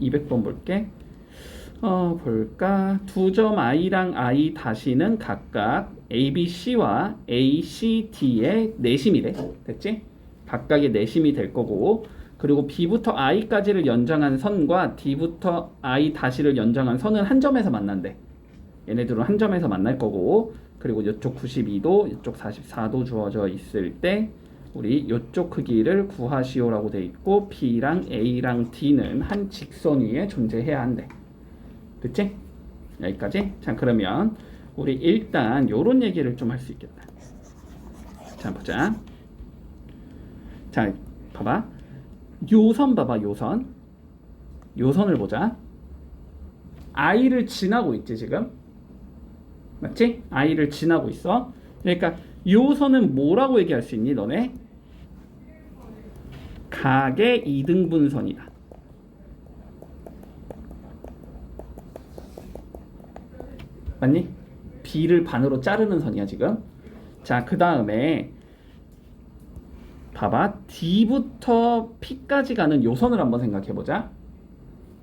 200번 볼게. 어, 볼까? 두 점 i랑 i 다시는 각각 a, b, c와 a, c, d의 내심이래. 됐지? 각각의 내심이 될 거고 그리고 b부터 i까지를 연장한 선과 d부터 i 다시를 연장한 선은 한 점에서 만난대. 얘네들은 한 점에서 만날 거고 그리고 이쪽 92도, 이쪽 44도 주어져 있을 때 우리 이쪽 크기를 구하시오라고 돼 있고 B랑 A랑 D는 한 직선 위에 존재해야 한대. 됐지? 여기까지. 자 그러면 우리 일단 요런 얘기를 좀 할 수 있겠다. 자 보자. 자 봐봐. 요선 봐봐 요선. 요선을 보자. I를 지나고 있지 지금. 맞지? I를 지나고 있어. 그러니까 요선은 뭐라고 얘기할 수 있니 너네? 각의 이등분선이다. 맞니? B를 반으로 자르는 선이야 지금. 자, 그 다음에 봐봐. D부터 P까지 가는 요선을 한번 생각해 보자.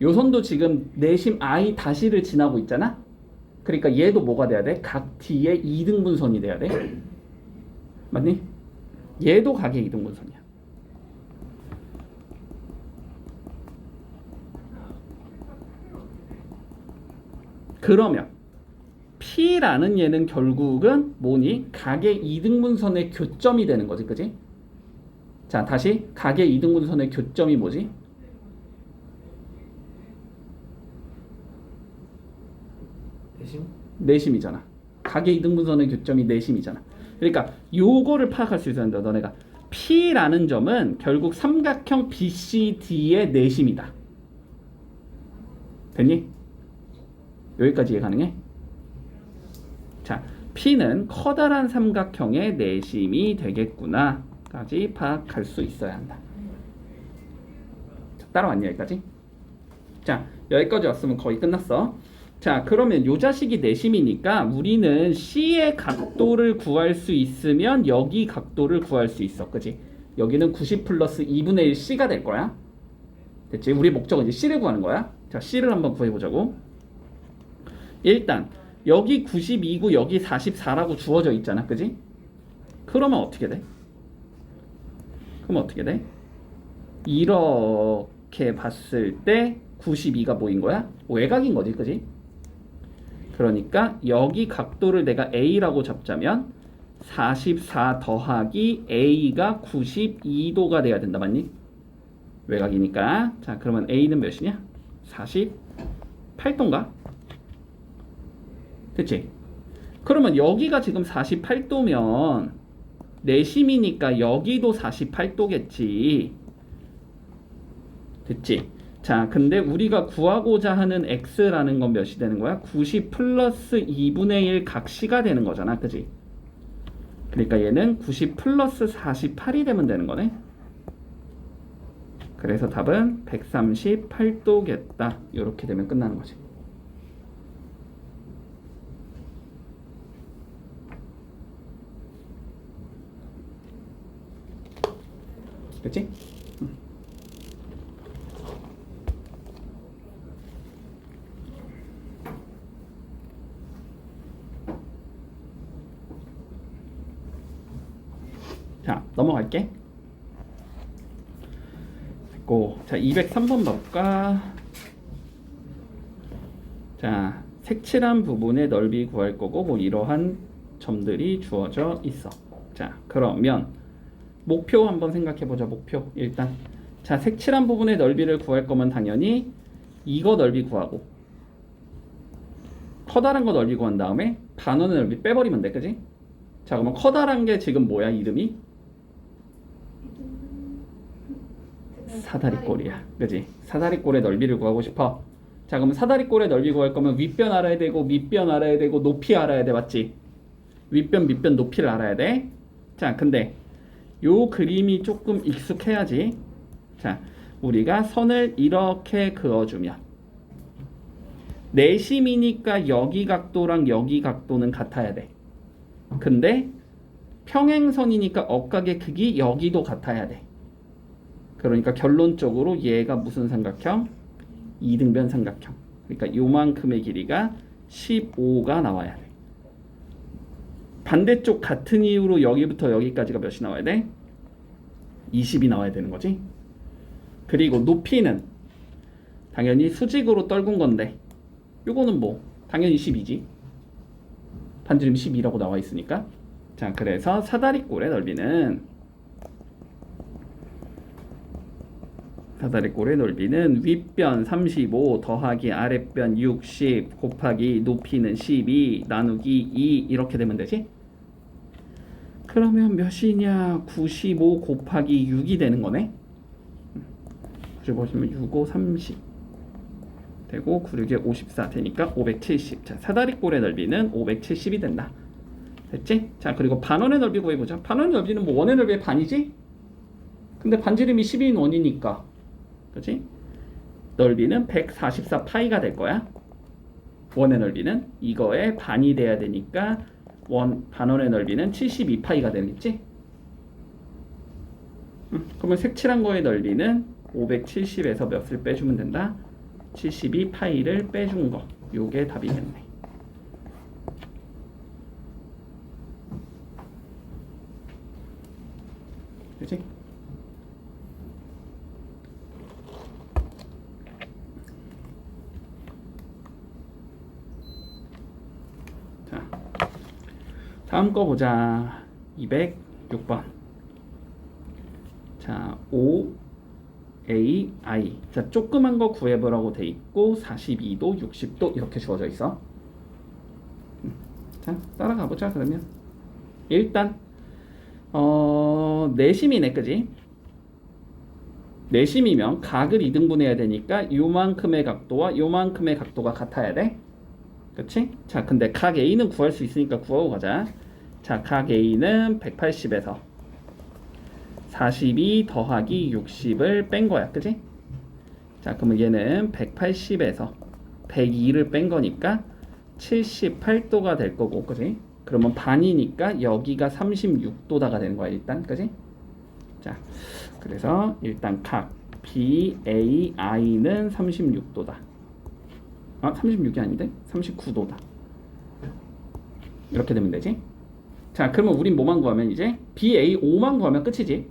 요선도 지금 내심 I 다시를 지나고 있잖아. 그러니까 얘도 뭐가 돼야 돼? 각 D의 이등분선이 돼야 돼. 맞니? 얘도 각의 이등분선이야. 그러면 P라는 얘는 결국은 뭐니? 각의 이등분선의 교점이 되는 거지, 그지? 자, 다시 각의 이등분선의 교점이 뭐지? 대신 내심이잖아. 각의 이등분선의 교점이 내심이잖아. 그러니까 요거를 파악할 수 있어야 된다. 너네가 P라는 점은 결국 삼각형 BCD의 내심이다. 됐니? 여기까지 이해 가능해? 자, P는 커다란 삼각형의 내심이 되겠구나 까지 파악할 수 있어야 한다. 자, 따라왔니 여기까지? 자, 여기까지 왔으면 거의 끝났어. 자, 그러면 요 자식이 내심이니까 우리는 C의 각도를 구할 수 있으면 여기 각도를 구할 수 있어. 그지? 여기는 90 플러스 2분의 1 C가 될 거야. 됐지? 우리 목적은 이제 C를 구하는 거야. 자, C를 한번 구해보자고. 일단 여기 92고 여기 44라고 주어져 있잖아. 그지? 그러면 어떻게 돼? 그럼 어떻게 돼? 이렇게 봤을 때 92가 뭐인 거야? 외곽인 거지. 그지? 그러니까 여기 각도를 내가 A라고 잡자면 44 더하기 A가 92도가 돼야 된다 맞니? 외곽이니까 자 그러면 A는 몇이냐? 48도인가? 됐지? 그러면 여기가 지금 48도면 내심이니까 여기도 48도겠지 됐지? 자, 근데 우리가 구하고자 하는 x라는 건 몇이 되는 거야? 90 플러스 2분의 1 각시가 되는 거잖아. 그지? 그러니까 얘는 90 플러스 48이 되면 되는 거네. 그래서 답은 138도겠다. 이렇게 되면 끝나는 거지. 됐지? 자, 넘어갈게. 됐고, 자, 203번 볼까? 자, 색칠한 부분의 넓이 구할 거고, 뭐 이러한 점들이 주어져 있어. 자, 그러면 목표 한번 생각해 보자. 목표 일단, 자, 색칠한 부분의 넓이를 구할 거면 당연히 이거 넓이 구하고, 커다란 거 넓이 구한 다음에 반원의 넓이 빼버리면 돼, 그지? 자, 그러면 커다란 게 지금 뭐야, 이름이? 사다리꼴이야. 그지? 사다리꼴의 넓이를 구하고 싶어. 자, 그러면 사다리꼴의 넓이 구할 거면 윗변 알아야 되고 밑변 알아야 되고 높이 알아야 돼. 맞지? 윗변, 밑변, 높이를 알아야 돼. 자, 근데 요 그림이 조금 익숙해야지. 자, 우리가 선을 이렇게 그어주면 내심이니까 여기 각도랑 여기 각도는 같아야 돼. 근데 평행선이니까 억각의 크기 여기도 같아야 돼. 그러니까 결론적으로 얘가 무슨 삼각형? 2등변 삼각형. 그러니까 요만큼의 길이가 15가 나와야 돼. 반대쪽 같은 이유로 여기부터 여기까지가 몇이 나와야 돼? 20이 나와야 되는 거지. 그리고 높이는 당연히 수직으로 떨군 건데 요거는 뭐 당연히 12지. 반지름 12라고 나와 있으니까. 자, 그래서 사다리꼴의 넓이는 사다리꼴의 넓이는 윗변 35 더하기 아랫변 60 곱하기 높이는 12 나누기 2 이렇게 되면 되지? 그러면 몇이냐? 95 곱하기 6이 되는 거네. 95 보시면 65 30 되고 96에 54 되니까 570. 자, 사다리꼴의 넓이는 570이 된다. 됐지? 자, 그리고 반원의 넓이 구해보자. 반원의 넓이는 뭐 원의 넓이의 반이지? 근데 반지름이 12인 원이니까. 그지? 넓이는 144 파이가 될 거야. 원의 넓이는 이거의 반이 돼야 되니까 원 반원의 넓이는 72 파이가 되겠지? 음, 그러면 색칠한 거의 넓이는 570에서 몇을 빼주면 된다? 72 파이를 빼준 거. 요게 답이겠네. 그지? 자, 다음 거 보자. 206번. 자, O A I. 자, 조그만 거 구해보라고 돼 있고 42도, 60도 이렇게 주어져 있어. 음, 자, 따라가 보자 그러면. 일단 어, 내심이네, 그지? 내심이면 각을 2등분해야 되니까 요만큼의 각도와 요만큼의 각도가 같아야 돼. 그치? 자, 근데 각 A는 구할 수 있으니까 구하고 가자. 자, 각 A는 180에서 42 더하기 60을 뺀 거야. 그치? 자, 그러면 얘는 180에서 102를 뺀 거니까 78도가 될 거고, 그치? 그러면 반이니까 여기가 36도다가 되는 거야, 일단. 그치? 자, 그래서 일단 각 BAI는 36도다. 아, 36이 아닌데? 39도다. 이렇게 되면 되지? 자, 그러면 우린 뭐만 구하면 이제 BA5만 구하면 끝이지.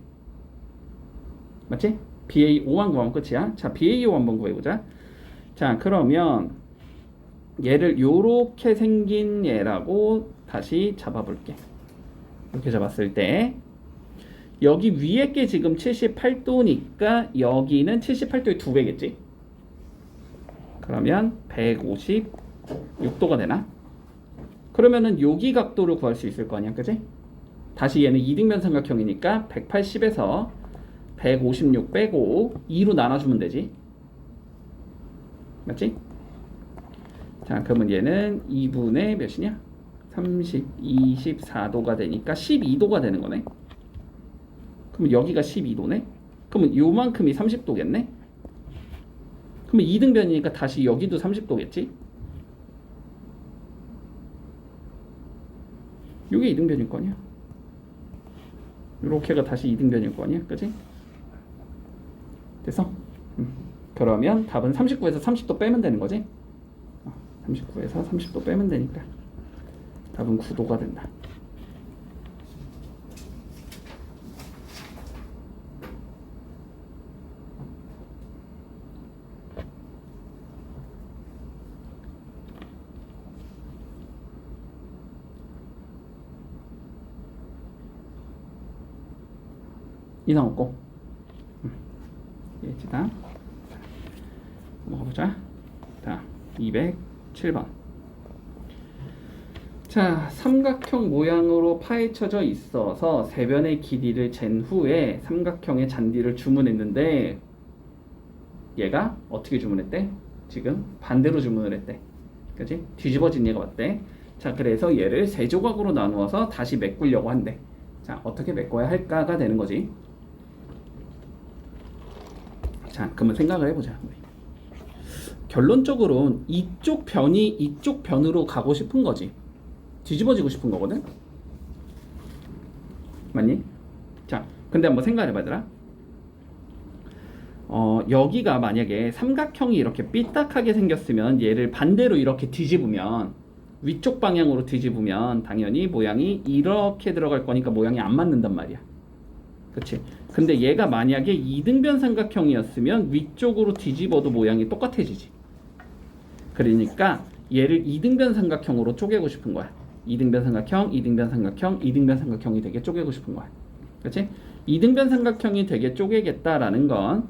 맞지? BA5만 구하면 끝이야. 자, BA5 한번 구해보자. 자, 그러면 얘를 요렇게 생긴 얘라고 다시 잡아볼게. 이렇게 잡았을 때 여기 위에 게 지금 78도니까 여기는 78도의 두 배겠지. 그러면 156도가 되나? 그러면은 여기 각도를 구할 수 있을 거 아니야, 그지? 다시 얘는 이등변 삼각형이니까 180에서 156 빼고 2로 나눠주면 되지. 맞지? 자, 그러면 얘는 2분의 몇이냐? 30, 24도가 되니까 12도가 되는 거네. 그럼 여기가 12도네? 그러면 요만큼이 30도겠네? 그러면 2등변이니까 다시 여기도 30도겠지? 요게 2등변일 거 아니야? 요렇게가 다시 2등변일 거 아니야? 그지? 됐어? 음. 그러면 답은 39에서 30도 빼면 되는 거지? 39에서 30도 빼면 되니까 답은 9도가 된다. 이상 없고. 예지다. 먹어보자. 자 207번. 자 삼각형 모양으로 파헤쳐져 있어서 세변의 길이를 잰 후에 삼각형의 잔디를 주문했는데 얘가 어떻게 주문했대? 지금 반대로 주문을 했대. 그지? 뒤집어진 얘가 왔대. 자 그래서 얘를 세 조각으로 나누어서 다시 메꾸려고 한대. 자 어떻게 메꿔야 할까가 되는 거지 자, 그러면 생각을 해보자. 우리. 결론적으로는 이쪽 변이 이쪽 변으로 가고 싶은 거지. 뒤집어지고 싶은 거거든. 맞니? 자, 근데 한번 생각해봐, 얘들아. 어, 여기가 만약에 삼각형이 이렇게 삐딱하게 생겼으면 얘를 반대로 이렇게 뒤집으면 위쪽 방향으로 뒤집으면 당연히 모양이 이렇게 들어갈 거니까 모양이 안 맞는단 말이야. 그치? 근데 얘가 만약에 이등변 삼각형이었으면 위쪽으로 뒤집어도 모양이 똑같아지지. 그러니까 얘를 이등변 삼각형으로 쪼개고 싶은 거야. 이등변 삼각형, 이등변 삼각형, 이등변 삼각형이 되게 쪼개고 싶은 거야. 그렇지? 이등변 삼각형이 되게 쪼개겠다라는 건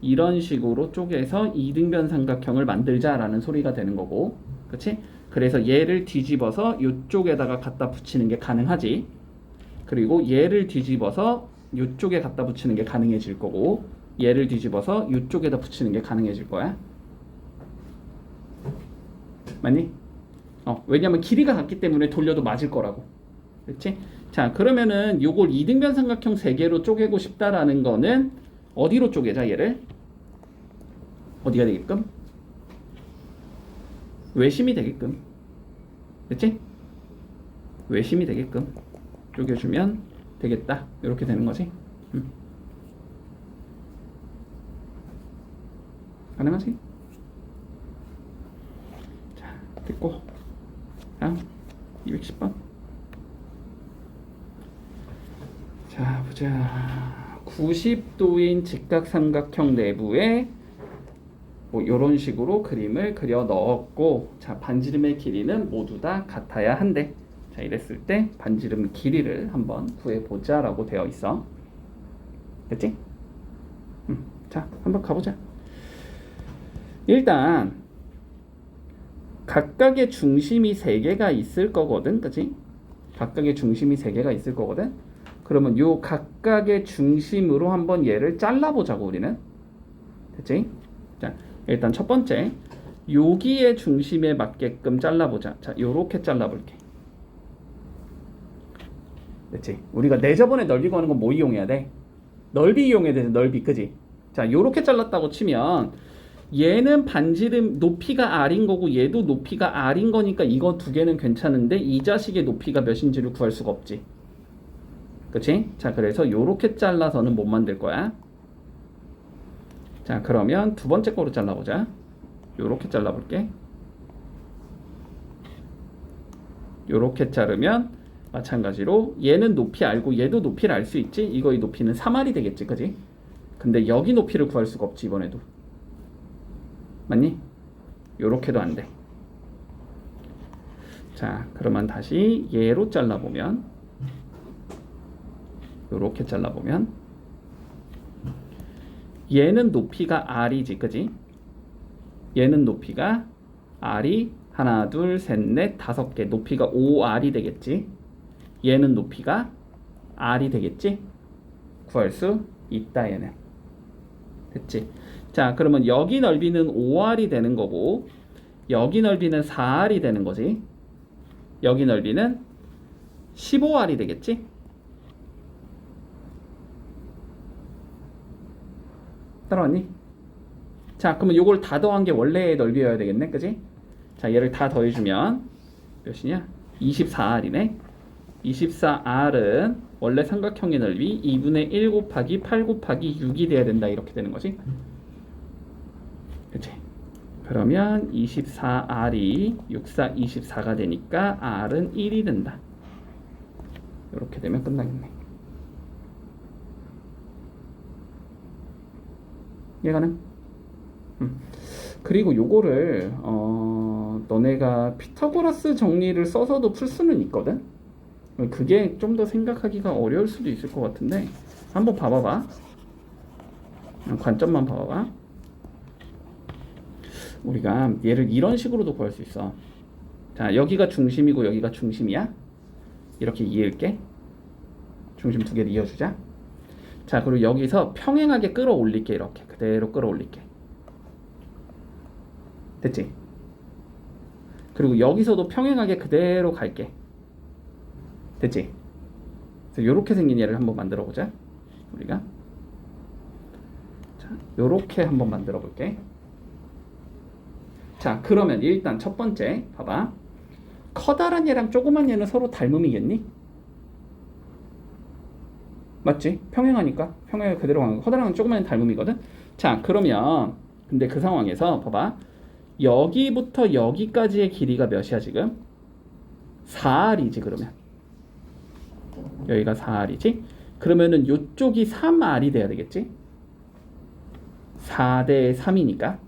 이런 식으로 쪼개서 이등변 삼각형을 만들자라는 소리가 되는 거고. 그렇지? 그래서 얘를 뒤집어서 이쪽에다가 갖다 붙이는 게 가능하지. 그리고 얘를 뒤집어서 이쪽에 갖다 붙이는 게 가능해질 거고 얘를 뒤집어서 이쪽에다 붙이는 게 가능해질 거야. 맞니? 어, 왜냐면 길이가 같기 때문에 돌려도 맞을 거라고. 그렇지? 자, 그러면은 요걸 이등변 삼각형 세 개로 쪼개고 싶다라는 거는 어디로 쪼개자 얘를? 어디가 되게끔? 외심이 되게끔. 그렇지? 외심이 되게끔 쪼개주면 되겠다. 이렇게 되는 거지. 음. 가능하지? 자, 됐고. 다음 210번. 자, 보자. 90도인 직각삼각형 내부에 뭐 이런 식으로 그림을 그려 넣었고 자 반지름의 길이는 모두 다 같아야 한대 자 이랬을 때 반지름 길이를 한번 구해보자 라고 되어 있어 됐지? 음, 자 한번 가보자 일단 각각의 중심이 세 개가 있을 거거든 그치? 각각의 중심이 세 개가 있을 거거든 그러면 요 각각의 중심으로 한번 얘를 잘라보자고 우리는 됐지? 자 일단 첫 번째 여기의 중심에 맞게끔 잘라보자. 자, 요렇게 잘라볼게. 됐지? 우리가 내저번에 넓이 구하는 건 뭐 이용해야 돼? 넓이 이용해야 돼. 넓이, 그지? 자, 요렇게 잘랐다고 치면 얘는 반지름 높이가 R인 거고 얘도 높이가 R인 거니까 이거 두 개는 괜찮은데 이 자식의 높이가 몇인지를 구할 수가 없지. 그치? 자, 그래서 요렇게 잘라서는 못 만들 거야. 자 그러면 두 번째 거로 잘라보자 요렇게 잘라볼게 요렇게 자르면 마찬가지로 얘는 높이 알고 얘도 높이를 알 수 있지 이거의 높이는 3R이 되겠지 그지 근데 여기 높이를 구할 수가 없지 이번에도 맞니? 요렇게도 안돼 자 그러면 다시 얘로 잘라보면 요렇게 잘라보면 얘는 높이가 r이지, 그지? 얘는 높이가 r이 하나, 둘, 셋, 넷, 다섯 개. 높이가 5r이 되겠지. 얘는 높이가 r이 되겠지. 구할 수 있다 얘는. 됐지? 자, 그러면 여기 넓이는 5r이 되는 거고 여기 넓이는 4r이 되는 거지. 여기 넓이는 15r이 되겠지? 따라왔니? 자, 그러면 요걸 다 더한 게 원래의 넓이여야 되겠네, 그지? 자, 얘를 다 더해주면 몇이냐? 24r이네. 24r은 원래 삼각형의 넓이 2분의 1 곱하기 8 곱하기 6이 돼야 된다 이렇게 되는 거지. 그치? 그러면 24r이 64 24가 되니까 r은 1이 된다. 이렇게 되면 끝나겠네. 얘가는 음. 그리고 요거를 어 너네가 피타고라스 정리를 써서도 풀 수는 있거든 그게 좀 더 생각하기가 어려울 수도 있을 것 같은데 한번 봐봐봐. 어, 관점만 봐봐봐. 우리가 얘를 이런 식으로도 구할 수 있어. 자 여기가 중심이고 여기가 중심이야? 이렇게 이을게. 중심 두 개를 이어주자. 자 그리고 여기서 평행하게 끌어올릴게 이렇게. 그대로 끌어올릴게. 됐지? 그리고 여기서도 평행하게 그대로 갈게 됐지? 그래서 이렇게 생긴 얘를 한번 만들어 보자 우리가 자 요렇게 한번 만들어 볼게 자 그러면 일단 첫 번째 봐봐 커다란 얘랑 조그만 얘는 서로 닮음이겠니? 맞지? 평행하니까 평행을 그대로 가는 거 커다란 건 조그만 닮음이거든 자, 그러면 근데 그 상황에서 봐봐. 여기부터 여기까지의 길이가 몇이야 지금? 4R이지 그러면. 여기가 4R이지? 그러면은 요쪽이 3R이 돼야 되겠지? 4대 3이니까.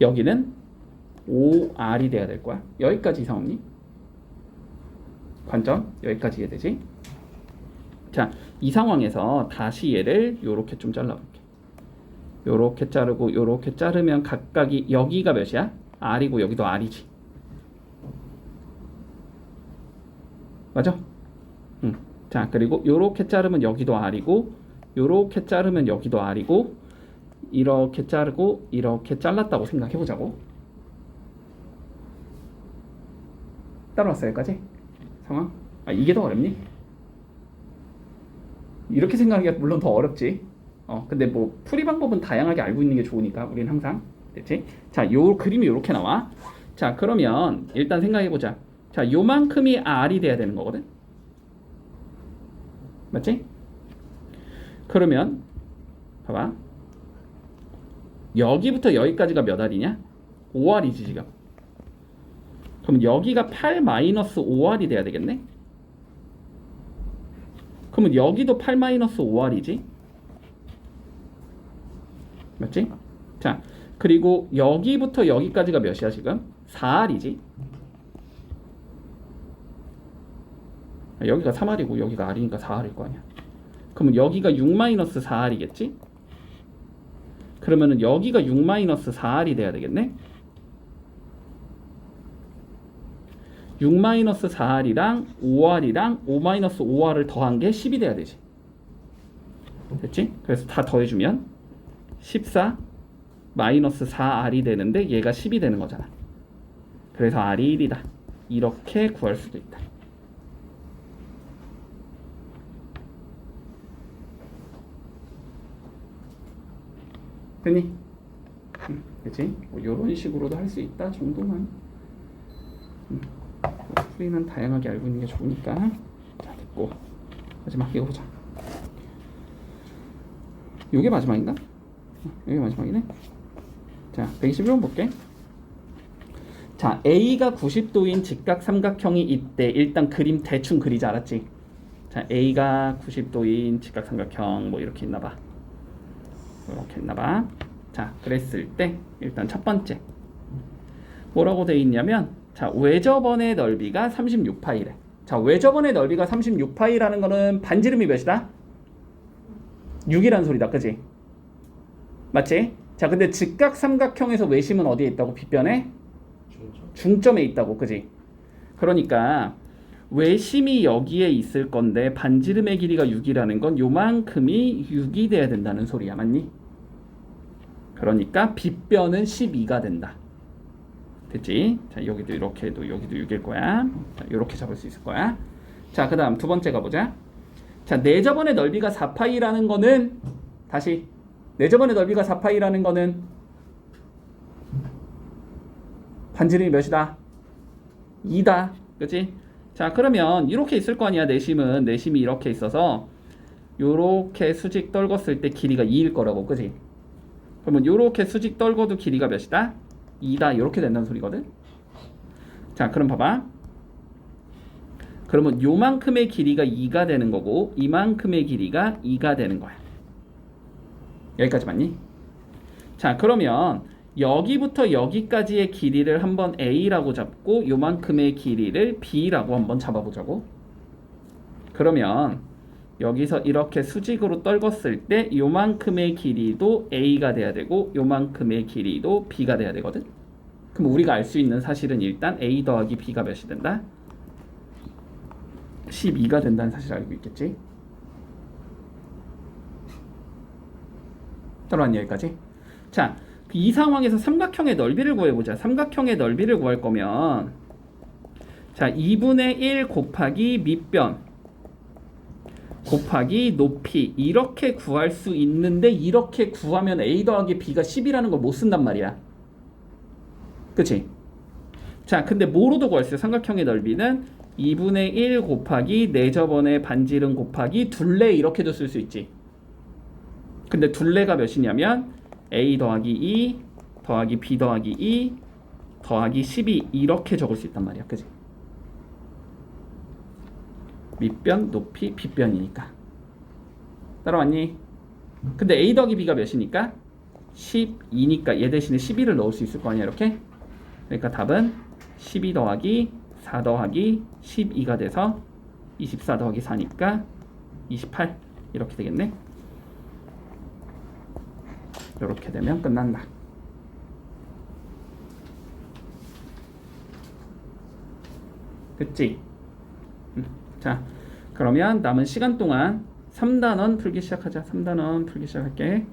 여기는 5R이 돼야 될 거야. 여기까지 이상 없니? 관점 여기까지 이해되지? 자, 이 상황에서 다시 얘를 요렇게 좀 잘라볼게. 요렇게 자르고 요렇게 자르면 각각이 여기가 몇이야? R이고 여기도 R이지. 맞아? 응. 자, 그리고 요렇게 자르면 여기도 R이고 요렇게 자르면 여기도 R이고 이렇게 자르고 이렇게 잘랐다고 생각해 보자고. 따라왔어 여기까지? 상황? 아 이게 더 어렵니? 이렇게 생각하기가 물론 더 어렵지. 어 근데 뭐 풀이 방법은 다양하게 알고 있는 게 좋으니까 우리는 항상 됐지? 자, 요 그림이 요렇게 나와. 자, 그러면 일단 생각해 보자. 자, 요만큼이 R이 돼야 되는 거거든. 맞지? 그러면 봐봐. 여기부터 여기까지가 몇 R이냐? 5R이지 지금. 그럼 여기가 8 마이너스 5R이 돼야 되겠네? 그러면 여기도 8 마이너스 5R이지? 맞지? 자, 그리고 여기부터 여기까지가 몇이야 지금? 4R이지? 여기가 3R이고 여기가 R이니까 4R일 거 아니야. 그러면 여기가 6 마이너스 4R이겠지? 그러면은 여기가 6 마이너스 4R이 돼야 되겠네? 6 마이너스 4R이랑 5R이랑 5 마이너스 5R을 더한 게 10이 돼야 되지. 됐지? 그래서 다 더해주면 14 마이너스 4R이 되는데 얘가 10이 되는 거잖아. 그래서 R이 1이다. 이렇게 구할 수도 있다. 됐니? 응, 그치? 뭐 이런 식으로도 할 수 있다 정도만. 음, 뭐 풀이는 다양하게 알고 있는 게 좋으니까. 자, 됐고. 마지막 이거 보자. 요게 마지막인가? 어, 여기 마지막이네. 자, 121번 볼게. 자, A가 90도인 직각 삼각형이 있대. 일단 그림 대충 그리자 알았지? 자, A가 90도인 직각 삼각형 뭐 이렇게 있나 봐. 이렇게 있나 봐. 자, 그랬을 때 일단 첫 번째 뭐라고 돼 있냐면 자, 외접원의 넓이가 36파이래. 자, 외접원의 넓이가 36파이라는 거는 반지름이 몇이다? 6이란 소리다. 그지? 맞지? 자, 근데 직각 삼각형에서 외심은 어디에 있다고? 빗변에 중점. 중점에 있다고. 그지? 그러니까 외심이 여기에 있을 건데 반지름의 길이가 6이라는 건 요만큼이 6이 돼야 된다는 소리야. 맞니? 그러니까 빗변은 12가 된다. 됐지? 자, 여기도 이렇게 해도 여기도 6일 거야. 자, 이렇게 잡을 수 있을 거야. 자, 그 다음 두 번째 가보자. 자, 내저번의 넓이가 4파이라는 거는 다시 내저번의 넓이가 4파이라는 거는 반지름이 몇이다? 2다. 그지? 자, 그러면 이렇게 있을 거 아니야. 내심은 내심이 이렇게 있어서 요렇게 수직 떨궜을 때 길이가 2일 거라고. 그지? 그러면 요렇게 수직 떨궈도 길이가 몇이다? 2다. 이렇게 된다는 소리거든. 자, 그럼 봐봐. 그러면 요만큼의 길이가 2가 되는 거고 이만큼의 길이가 2가 되는 거야. 여기까지 맞니? 자, 그러면 여기부터 여기까지의 길이를 한번 A라고 잡고 요만큼의 길이를 B라고 한번 잡아보자고. 그러면 여기서 이렇게 수직으로 떨궜을 때 요만큼의 길이도 A가 돼야 되고 요만큼의 길이도 B가 돼야 되거든. 그럼 우리가 알 수 있는 사실은 일단 A 더하기 B가 몇이 된다? 12가 된다는 사실을 알고 있겠지? 따라왔니 여기까지? 자, 이 상황에서 삼각형의 넓이를 구해보자. 삼각형의 넓이를 구할 거면 자, 2분의 1 곱하기 밑변 곱하기 높이 이렇게 구할 수 있는데 이렇게 구하면 A 더하기 B가 10이라는 걸 못 쓴단 말이야. 그치? 자, 근데 뭐로도 구할 수 있어요? 삼각형의 넓이는 2분의 1 곱하기 내저번의 반지름 곱하기 둘레 이렇게도 쓸 수 있지. 근데 둘레가 몇이냐면 a 더하기 2 더하기 b 더하기 2 더하기 12 이렇게 적을 수 있단 말이야. 그지? 밑변, 높이, 빗변이니까. 따라왔니? 근데 a 더하기 b가 몇이니까? 12니까 얘 대신에 12를 넣을 수 있을 거 아니야 이렇게? 그러니까 답은 12 더하기 4 더하기 12가 돼서 24 더하기 4니까 28 이렇게 되겠네. 이렇게 되면 끝난다. 됐지? 음, 자, 그러면 남은 시간 동안 3단원 풀기 시작하자. 3단원 풀기 시작할게.